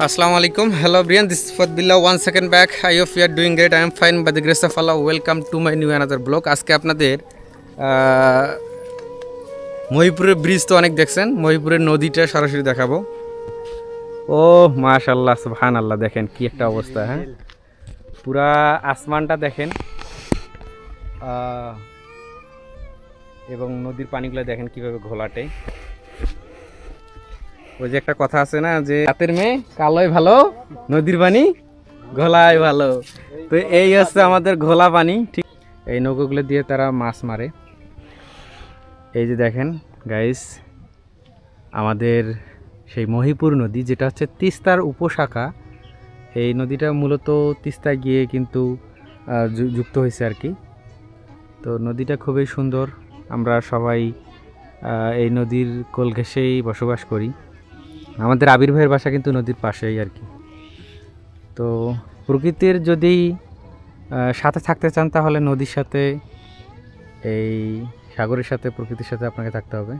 আসসালামু আলাইকুম hello Brian this ফদবিল্লা one second back I of you doing great I am fine by the grace of Allah welcome to my new another vlog আজকে আপনাদের মহিপুরের bridge তো অনেক দেখছেন। মহিপুরের নদীটা সরাসরি দেখাবো। ও মাশাল্লাহ সুবহান আল্লাহ দেখেন কি একটা অবস্থা হ্যাঁ? পুরা আসমানটা দেখেন। এবং নদীর পানিগুলো দেখেন কীভাবে ঘোলাটে। ওই যে একটা কথা আছে না, যে রাতের মেয়ে কালোই ভালো, নদীর পানি ঘোলাই ভালো। তো এই হচ্ছে আমাদের ঘোলা পানি, ঠিক এই নৌকোগুলো দিয়ে তারা মাছ মারে। এই যে দেখেন গাইস আমাদের সেই মহিপুর নদী, যেটা হচ্ছে তিস্তার উপশাখা, এই নদীটা মূলত তিস্তায় গিয়ে কিন্তু যুক্ত হয়েছে আর কি। তো নদীটা খুবই সুন্দর, আমরা সবাই এই নদীর কোল ঘেঁষেই বসবাস করি। আমাদের আবির ভাইয়ের বাসা কিন্তু নদীর পাশেই আর কি। তো প্রকৃতির যদি সাথে থাকতে চান তাহলে নদীর সাথে, এই সাগরের সাথে, প্রকৃতির সাথে আপনাকে থাকতে হবে।